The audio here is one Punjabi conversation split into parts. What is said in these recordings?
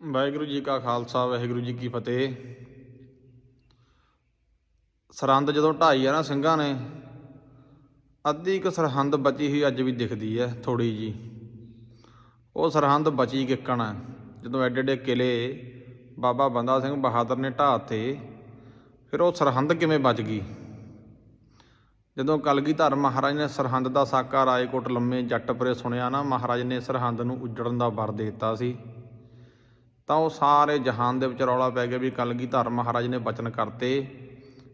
ਵਾਹਿਗੁਰੂ ਜੀ ਕਾ ਖਾਲਸਾ, ਵਾਹਿਗੁਰੂ ਜੀ ਕੀ ਫਤਿਹ। ਸਰਹੰਦ ਜਦੋਂ ਢਾਈ ਆ ਨਾ ਸਿੰਘਾਂ ਨੇ, ਅੱਧੀ ਇੱਕ ਸਰਹੰਦ ਬਚੀ ਹੋਈ ਅੱਜ ਵੀ ਦਿਖਦੀ ਹੈ ਥੋੜੀ ਜੀ। ਉਹ ਸਰਹੰਦ ਬਚੀ ਕਿੱਕਣ ਹੈ ਜਦੋਂ ਐਡੇ ਐਡੇ ਕਿਲੇ ਬਾਬਾ ਬੰਦਾ ਸਿੰਘ ਬਹਾਦਰ ਨੇ ਢਾਤੇ ਫਿਰ ਉਹ ਸਰਹੰਦ ਕਿਵੇਂ ਬਚ ਗਈ? ਜਦੋਂ ਕਲਗੀਧਰ ਮਹਾਰਾਜ ਨੇ ਸਰਹੰਦ ਦਾ ਸਾਕਾ ਰਾਏਕੋਟ ਲੰਮੇ ਜੱਟਪੁਰੇ ਸੁਣਿਆ ਨਾ, ਮਹਾਰਾਜ ਨੇ ਸਰਹੰਦ ਨੂੰ ਉਜੜਨ ਦਾ ਵਰ ਦੇ ਦਿੱਤਾ ਸੀ। ਤਾਂ ਉਹ ਸਾਰੇ ਜਹਾਨ ਦੇ ਵਿੱਚ ਰੌਲਾ ਪੈ ਗਿਆ ਵੀ ਕਲਗੀਧਰ ਮਹਾਰਾਜ ਨੇ ਬਚਨ ਕਰਤੇ,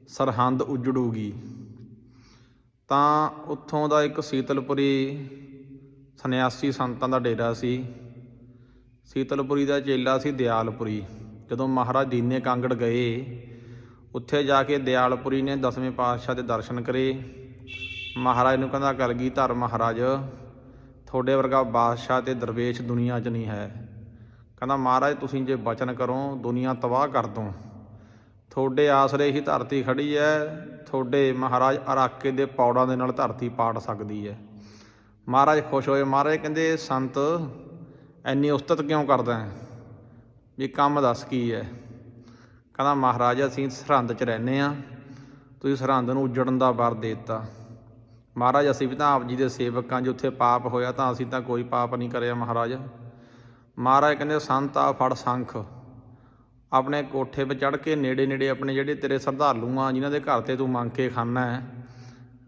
ਸਰਹੰਦ ਉਜੜੂਗੀ। ਤਾਂ ਉੱਥੋਂ ਦਾ ਇੱਕ ਸੀਤਲਪੁਰੀ ਸੰਨਿਆਸੀ ਸੰਤਾਂ ਦਾ ਡੇਰਾ ਸੀ। ਸੀਤਲਪੁਰੀ ਦਾ ਚੇਲਾ ਸੀ ਦਿਆਲਪੁਰੀ। ਜਦੋਂ ਮਹਾਰਾਜ ਦੀਨੇ ਕਾਂਗੜ ਗਏ, ਉੱਥੇ ਜਾ ਕੇ ਦਿਆਲਪੁਰੀ ਨੇ ਦਸਵੇਂ ਪਾਤਸ਼ਾਹ ਦੇ ਦਰਸ਼ਨ ਕਰੇ। ਮਹਾਰਾਜ ਨੂੰ ਕਹਿੰਦਾ ਕਲਗੀਧਰ ਮਹਾਰਾਜ, ਤੁਹਾਡੇ ਵਰਗਾ ਬਾਦਸ਼ਾਹ ਤੇ ਦਰਵੇਸ਼ ਦੁਨੀਆ 'ਚ ਨਹੀਂ ਹੈ। ਕਹਿੰਦਾ, ਮਹਾਰਾਜ, ਤੁਸੀਂ ਜੇ ਬਚਨ ਕਰੋ, ਦੁਨੀਆ ਤਬਾਹ ਕਰ ਦੋ। ਤੁਹਾਡੇ ਆਸਰੇ ਹੀ ਧਰਤੀ ਖੜੀ ਹੈ ਤੁਹਾਡੇ ਮਹਾਰਾਜ ਅਰਾਕੇ ਦੇ ਪੌੜਾਂ ਦੇ ਨਾਲ ਧਰਤੀ ਪਾੜ ਸਕਦੀ ਹੈ ਮਹਾਰਾਜ ਖੁਸ਼ ਹੋਏ। ਮਹਾਰਾਜ ਕਹਿੰਦੇ, ਸੰਤ ਐਨੀ ਉਸਤਤ ਕਿਉਂ ਕਰਦਾ ਹੈ ਵੀ ਕੰਮ ਦੱਸ ਕੀ ਹੈ ਕਹਿੰਦਾ, ਮਹਾਰਾਜ, ਅਸੀਂ ਸਰਹੰਦ 'ਚ ਰਹਿੰਦੇ ਆ। ਤੁਸੀਂ ਸਰਹੰਦ ਨੂੰ ਉਜੜਨ ਦਾ ਵਰ ਦੇ ਦਿੱਤਾ। ਮਹਾਰਾਜ, ਅਸੀਂ ਵੀ ਤਾਂ ਆਪ ਜੀ ਦੇ ਸੇਵਕਾਂ, ਜੇ ਉੱਥੇ ਪਾਪ ਹੋਇਆ ਤਾਂ ਅਸੀਂ ਤਾਂ ਕੋਈ ਪਾਪ ਨਹੀਂ ਕਰਿਆ, ਮਹਾਰਾਜ। ਮਹਾਰਾਜ ਕਹਿੰਦੇ, ਸੰਤ ਆ, ਫੜ ਸੰਖ। ਆਪਣੇ ਕੋਠੇ 'ਤੇ ਚੜ ਕੇ ਨੇੜੇ ਨੇੜੇ ਆਪਣੇ ਜਿਹੜੇ ਤੇਰੇ ਸਰਧਾਲੂ ਆ, ਜਿਨ੍ਹਾਂ ਦੇ ਘਰ ਤੇ ਤੂੰ ਮੰਗ ਕੇ ਖਾਣਾ ਹੈ,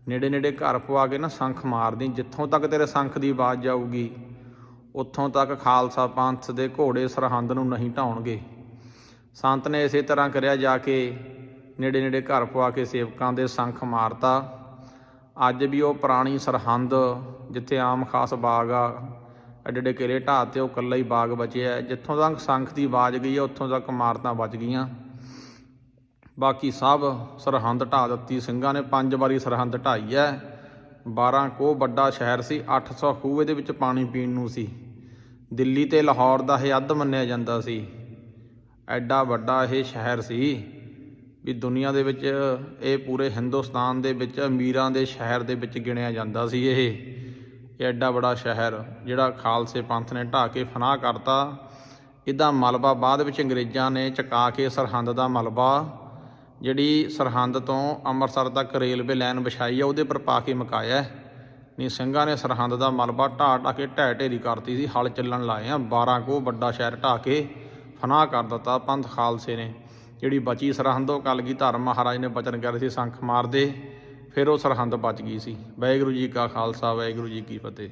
ਨੇੜੇ ਨੇੜੇ ਘਰ ਪਵਾ ਕੇ ਨਾ ਸੰਖ ਮਾਰਦੀ ਜਿੱਥੋਂ ਤੱਕ ਤੇਰੇ ਸੰਖ ਦੀ ਆਵਾਜ਼ ਜਾਊਗੀ, ਉੱਥੋਂ ਤੱਕ ਖਾਲਸਾ ਪੰਥ ਦੇ ਘੋੜੇ ਸਰਹੰਦ ਨੂੰ ਨਹੀਂ ਢਾਉਣਗੇ। ਸੰਤ ਨੇ ਇਸੇ ਤਰ੍ਹਾਂ ਕਰਿਆ ਜਾ ਕੇ ਨੇੜੇ ਨੇੜੇ ਘਰ ਪਵਾ ਕੇ ਸੇਵਕਾਂ ਦੇ ਸੰਖ ਮਾਰਤਾ। ਅੱਜ ਵੀ ਉਹ ਪੁਰਾਣੀ ਸਰਹੰਦ, ਜਿੱਥੇ ਆਮ ਖਾਸ ਬਾਗ ਆ ਐਡੇ ਐਡੇ ਕਿਲੇ ਢਾਹ ਤੇ ਉਹ ਇਕੱਲਾ ਹੀ ਬਾਗ ਬਚਿਆ ਜਿੱਥੋਂ ਤੱਕ ਸੰਖ ਦੀ ਆਵਾਜ਼ ਗਈ ਹੈ ਉੱਥੋਂ ਤੱਕ ਇਮਾਰਤਾਂ ਬਚ ਗਈਆਂ। ਬਾਕੀ ਸਭ ਸਰਹੰਦ ਢਾਹ ਦਿੱਤੀ। ਸਿੰਘਾਂ ਨੇ ਪੰਜ ਵਾਰੀ ਸਰਹੰਦ ਢਾਈ ਹੈ 12 ਕੋ ਵੱਡਾ ਸ਼ਹਿਰ ਸੀ 800 ਖੂਹ ਇਹਦੇ ਵਿੱਚ ਪਾਣੀ ਪੀਣ ਨੂੰ ਸੀ। ਦਿੱਲੀ ਤੇ ਲਾਹੌਰ ਦਾ ਇਹ ਅੱਧ ਮੰਨਿਆ ਜਾਂਦਾ ਸੀ। ਐਡਾ ਵੱਡਾ ਇਹ ਸ਼ਹਿਰ ਸੀ ਵੀ ਦੁਨੀਆ ਦੇ ਵਿੱਚ ਇਹ ਪੂਰੇ ਹਿੰਦੁਸਤਾਨ ਦੇ ਵਿੱਚ, ਅਮੀਰਾਂ ਦੇ ਸ਼ਹਿਰ ਦੇ ਵਿੱਚ ਗਿਣਿਆ ਜਾਂਦਾ ਸੀ ਇਹ। ਇਹ ਐਡਾ ਬੜਾ ਸ਼ਹਿਰ ਜਿਹੜਾ ਖਾਲਸੇ ਪੰਥ ਨੇ ਢਾਹ ਕੇ ਫਨਾਹ ਕਰਤਾ। ਇਹਦਾ ਮਲਬਾ ਬਾਅਦ ਵਿੱਚ ਅੰਗਰੇਜ਼ਾਂ ਨੇ ਚਕਾ ਕੇ ਸਰਹੰਦ ਦਾ ਮਲਬਾ, ਜਿਹੜੀ ਸਰਹੰਦ ਤੋਂ ਅੰਮ੍ਰਿਤਸਰ ਤੱਕ ਰੇਲਵੇ ਲਾਈਨ ਵਿਛਾਈ ਆ, ਉਹਦੇ ਪਰ ਪਾ ਕੇ ਮਕਾਇਆ। ਨਹੀਂ ਸਿੰਘਾਂ ਨੇ ਸਰਹੰਦ ਦਾ ਮਲਬਾ ਢਾਹ ਢਾਹ ਕੇ ਢਹਿ ਢੇਰੀ ਕਰਤੀ ਸੀ, ਹਲ ਚੱਲਣ ਲਾਏ ਆ। 12 ਕੋ ਵੱਡਾ ਸ਼ਹਿਰ ਢਾਹ ਕੇ ਫਨਾਹ ਕਰ ਦਿੱਤਾ ਪੰਥ ਖਾਲਸੇ ਨੇ। ਜਿਹੜੀ ਬਚੀ ਸਰਹੰਦੋਂ ਕਲਗੀਧਰ ਮਹਾਰਾਜ ਨੇ ਬਚਨ ਕਰੇ ਸੀ, ਸੰਖ ਮਾਰਦੇ। ਫਿਰ ਉਹ ਸਰਹੰਦ ਬਚ ਗਈ ਸੀ। ਵਾਹਿਗੁਰੂ ਜੀ ਕਾ ਖਾਲਸਾ ਵਾਹਿਗੁਰੂ ਜੀ ਕੀ ਫਤਿਹ।